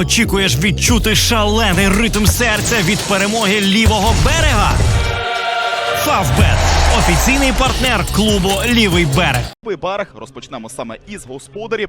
Очікуєш відчути шалений ритм серця від перемоги лівого берега? Фавбет офіційний партнер клубу Лівий берег. Лівий берег розпочнемо саме із господарів.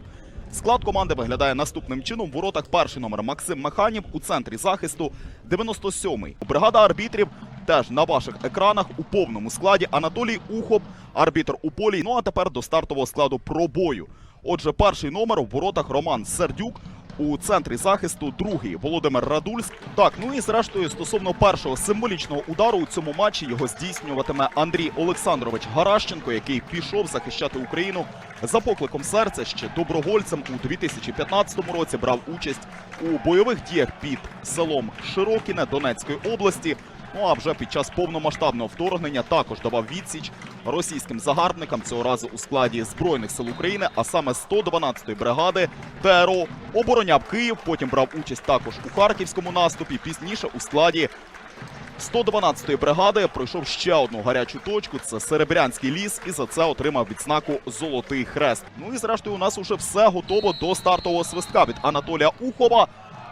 Склад команди виглядає наступним чином. В воротах перший номер Максим Механів, у центрі захисту 97-й. Бригада арбітрів теж на ваших екранах у повному складі. Анатолій Ухоп, арбітр у полі. Ну а тепер до стартового складу пробою. Отже, перший номер у воротах Роман Сердюк. У центрі захисту другий Володимир Радульськ. Так, ну і зрештою, стосовно першого символічного удару у цьому матчі його здійснюватиме Андрій Олександрович Гаращенко, який пішов захищати Україну за покликом серця ще добровольцем у 2015 році. Брав участь у бойових діях під селом Широкіне Донецької області. Ну а вже під час повномасштабного вторгнення також давав відсіч російським загарбникам цього разу у складі збройних сил України, а саме 112-ї бригади ТРО обороняв Київ. Потім брав участь також у харківському наступі. Пізніше у складі 112-ї бригади пройшов ще одну гарячу точку. Це Серебрянський ліс, і за це отримав відзнаку Золотий хрест. Ну і зрештою, у нас уже все готово до стартового свистка від Анатолія Ухова.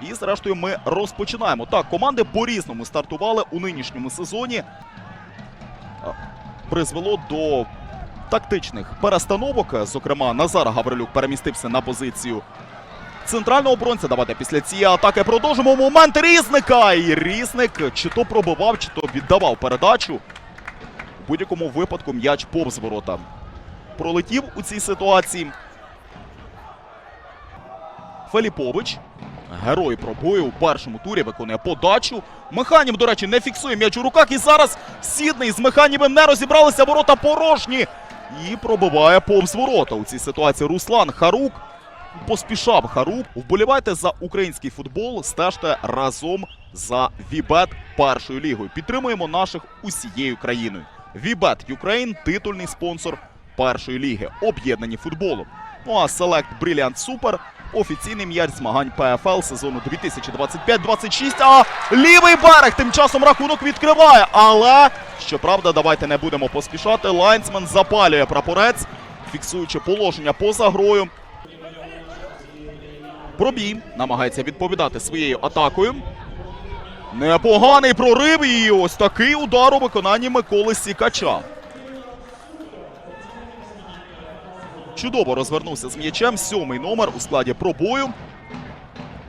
І зрештою, ми розпочинаємо. Так, команди по-різному стартували у нинішньому сезоні. Призвело до тактичних перестановок. Зокрема, Назар Гаврилюк перемістився на позицію центрального оборонця. Давайте після цієї атаки продовжимо момент різника. І різник чи то пробивав, чи то віддавав передачу. У будь-якому випадку м'яч повз ворота. Пролетів у цій ситуації. Феліпович. Герой пробою у першому турі виконує подачу. Механів, до речі, не фіксує м'яч у руках. І зараз Сідний з Механівим не розібралися. Ворота порожні. І пробиває повз ворота. У цій ситуації Руслан Харук. Поспішав Харук. Вболівайте за український футбол. Стежте разом за Вібет першою лігою. Підтримуємо наших усією країною. Вібет Юкрейн титульний спонсор першої ліги. Об'єднані футболом. Ну а Select Brilliant Super офіційний м'яч змагань ПФЛ сезону 2025-26. А лівий берег тим часом рахунок відкриває. Але щоправда, давайте не будемо поспішати. Лайнсмен запалює прапорець, фіксуючи положення поза грою. Пробій намагається відповідати своєю атакою. Непоганий прорив і ось такий удар у виконанні Миколи Сікача. Чудово розвернувся з м'ячем. Сьомий номер у складі пробою.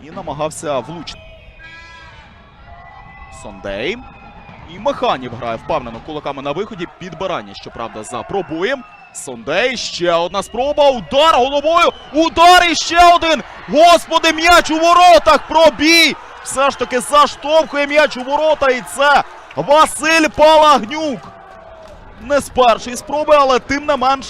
І намагався влучити. Сондей. І Механів грає впевнено кулаками на виході. Підбирання, щоправда, за пробоєм. Сондей. Ще одна спроба. Удар головою. Удар і ще один. Господи, м'яч у воротах. Пробій. Все ж таки заштовхує м'яч у ворота. І це Василь Палагнюк. Не з першої спроби, але тим не менш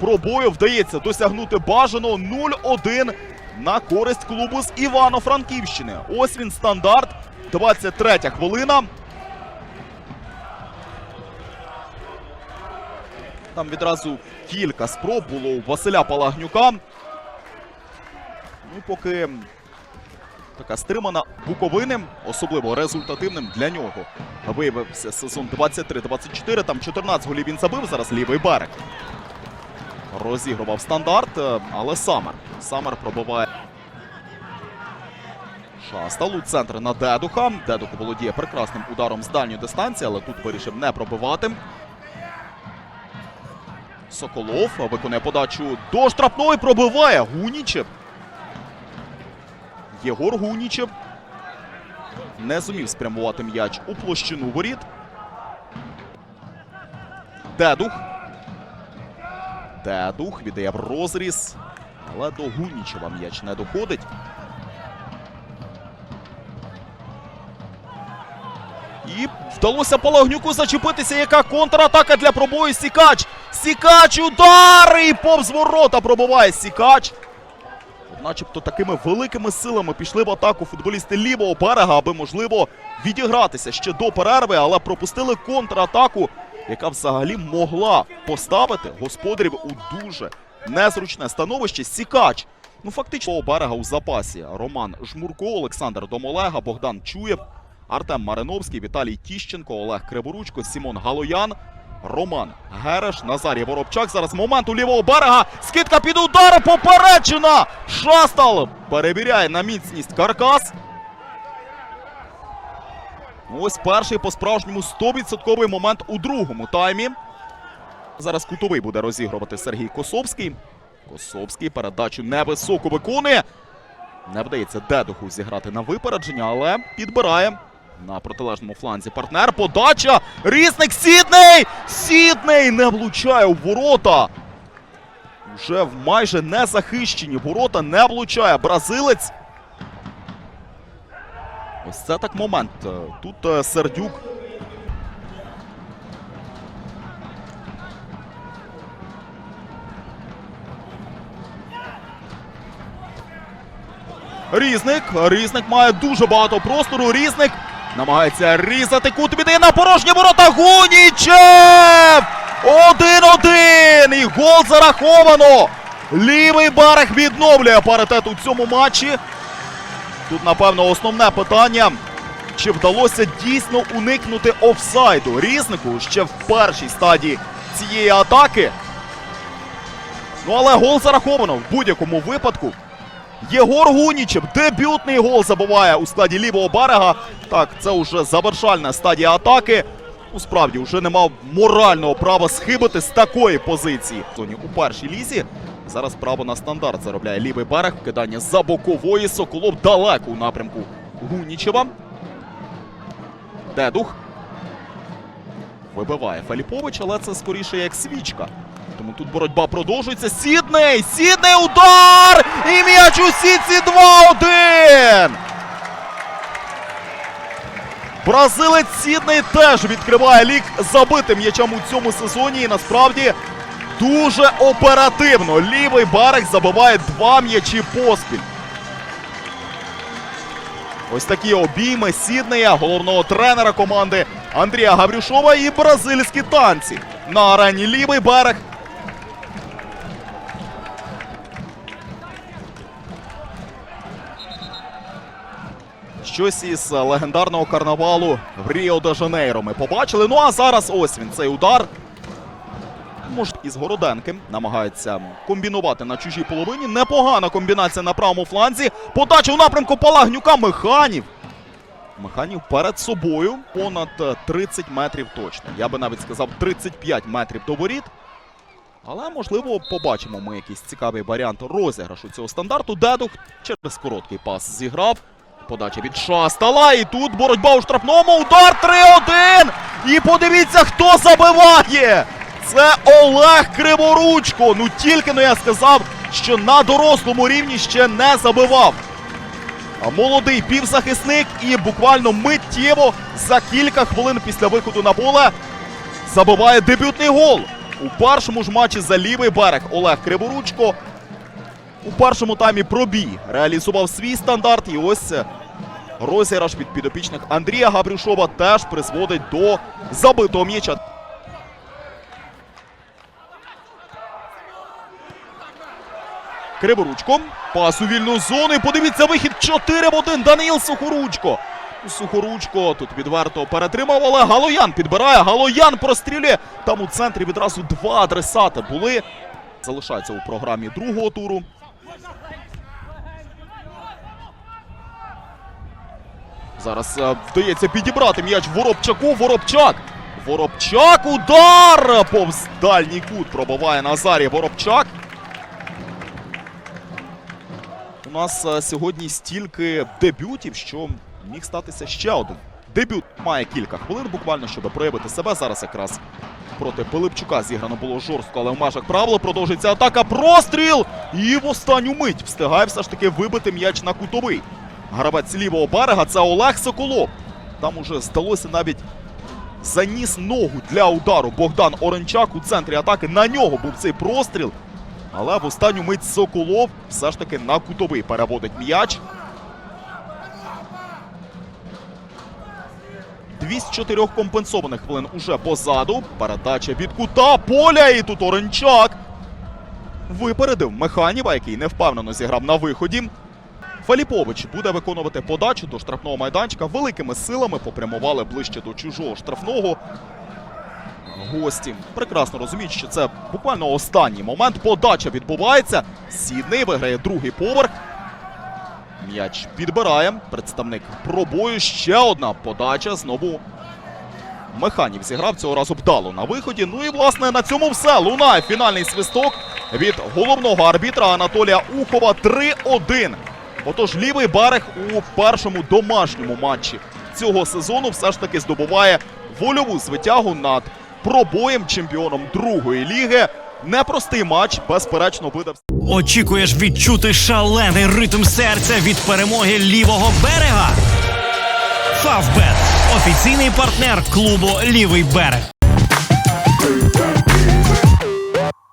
пробою вдається досягнути бажаного 0-1 на користь клубу з Івано-Франківщини. Ось він стандарт. 23 хвилина. Там відразу кілька спроб було у Василя Палагнюка. Ну, поки така стримана Буковини, особливо результативним для нього. Виявився сезон 23-24. Там 14 голів він забив. Зараз лівий берег. Розігрував стандарт, е, але Самер. Самер пробиває. Шастал у центр на Дедуха. Дедух володіє прекрасним ударом з дальньої дистанції, але тут вирішив не пробивати. Соколов виконує подачу до штрафної, пробиває Гунічев. Єгор Гунічев не зумів спрямувати м'яч у площину воріт. Дедух. Дедух віддає в розріз. Але до Гунічева м'яч не доходить. І вдалося Палагнюку зачепитися. Яка контратака для пробою Сікач. Сікач удар! І повз ворота пробиває Сікач. Начебто такими великими силами пішли в атаку футболісти лівого берега, аби можливо відігратися ще до перерви, але пропустили контратаку, яка взагалі могла поставити господарів у дуже незручне становище. Сікач. Ну фактично берега у запасі Роман Жмурко, Олександр Домолега, Богдан Чуєв, Артем Мариновський, Віталій Тіщенко, Олег Криворучко, Сімон Галоян, Роман Гереш, Назарій Воробчак. Зараз момент у лівого берега. Скидка під удар. Попереджена. Шастал перевіряє на міцність каркас. Ось перший по-справжньому 100% момент у другому таймі. Зараз кутовий буде розігрувати Сергій Косовський. Косовський передачу невисоко виконує. Не вдається Дедуху зіграти на випередження, але підбирає на протилежному фланзі партнер. Подача! Різник Сідней! Сідней не влучає у ворота. Вже в майже незахищені ворота не влучає бразилець. Ось це так момент. Тут е, Сердюк Різник. Різник має дуже багато простору. Різник намагається різати кут біди на порожні ворота. Гунічев! Один-один! І гол зараховано! Лівий берег відновлює паритет у цьому матчі. Тут, напевно, основне питання. Чи вдалося дійсно уникнути офсайду Різнику ще в першій стадії цієї атаки? Ну, але гол зараховано в будь-якому випадку. Єгор Гунічев дебютний гол забиває у складі лівого берега. Так, це вже завершальна стадія атаки. Ну, справді, вже не мав морального права схибити з такої позиції. У першій лізі. Зараз право на стандарт заробляє лівий берег. Кидання за бокової. Соколов далеко у напрямку Гунічева. Дедух. Вибиває Фаліпович, але це скоріше як свічка. Тому тут боротьба продовжується. Сідней! Сідней удар! І м'яч у сітці 2-1! Бразилець Сідней теж відкриває лік забитим м'ячем у цьому сезоні. І насправді дуже оперативно. Лівий берег забиває два м'ячі поспіль. Ось такі обійми Сіднея, головного тренера команди Андрія Гаврюшова і бразильські танці. На арені лівий берег. Щось із е, легендарного карнавалу в Ріо де Жанейро ми побачили. Ну а зараз ось він цей удар. Може, із Городенки намагається комбінувати на чужій половині. Непогана комбінація на правому фланзі. Подача у напрямку Палагнюка. Механів. Механів перед собою понад е, 30 метрів точно. Я би навіть сказав 35 метрів до воріт. Але, можливо, побачимо ми якийсь цікавий варіант розіграшу цього стандарту. Дедух через короткий пас зіграв. Подача від Шастала. І тут боротьба у штрафному. Удар 3-1. І подивіться, хто забиває. Це Олег Криворучко. Ну тільки но я сказав, що на дорослому рівні ще не забивав. Молодий півзахисник і буквально миттєво за кілька хвилин після виходу на поле забиває дебютний гол. У першому ж матчі за лівий берег Олег Криворучко у першому таймі пробій реалізував свій стандарт. І ось е, розіграш від підопічних Андрія Габрюшова теж призводить до забитого м'яча. Криворучко. Пас у вільну зону. Подивіться вихід 4 в 1. Даниїл Сухоручко. Сухоручко тут відверто перетримав, але Галоян підбирає. Галоян прострілює. Там у центрі відразу два адресати були. Залишається у програмі другого туру. Зараз е, вдається підібрати м'яч Воробчаку. Воробчак. Воробчак. Удар! Повз дальній кут пробиває Назарій Воробчак. У нас е, сьогодні стільки дебютів, що міг статися ще один. Дебют має кілька хвилин буквально, щоб проявити себе. Зараз якраз проти Пилипчука зіграно було жорстко, але в межах правил продовжується атака. Простріл! І в останню мить встигає все ж таки вибити м'яч на кутовий. Гравець лівого берега це Олег Соколов. Там уже здалося навіть заніс ногу для удару Богдан Оренчак у центрі атаки. На нього був цей простріл. Але в останню мить Соколов все ж таки на кутовий переводить м'яч. Дві з чотирьох компенсованих хвилин уже позаду. Передача від кута поля. І тут Оренчак випередив Механіва, який невпевнено зіграв на виході. Фаліпович буде виконувати подачу до штрафного майданчика. Великими силами попрямували ближче до чужого штрафного. гості. Прекрасно розуміють, що це буквально останній момент. Подача відбувається. Сідний виграє другий поверх. М'яч підбирає. Представник пробою. Ще одна подача. Знову Механів зіграв цього разу вдало на виході. Ну і власне на цьому все. Лунає фінальний свисток від головного арбітра Анатолія Ухова 3-1. Отож, лівий берег у першому домашньому матчі цього сезону все ж таки здобуває вольову звитягу над пробоєм чемпіоном другої ліги. Непростий матч, безперечно, буде. Очікуєш відчути шалений ритм серця від перемоги лівого берега? Фавбет офіційний партнер клубу Лівий берег.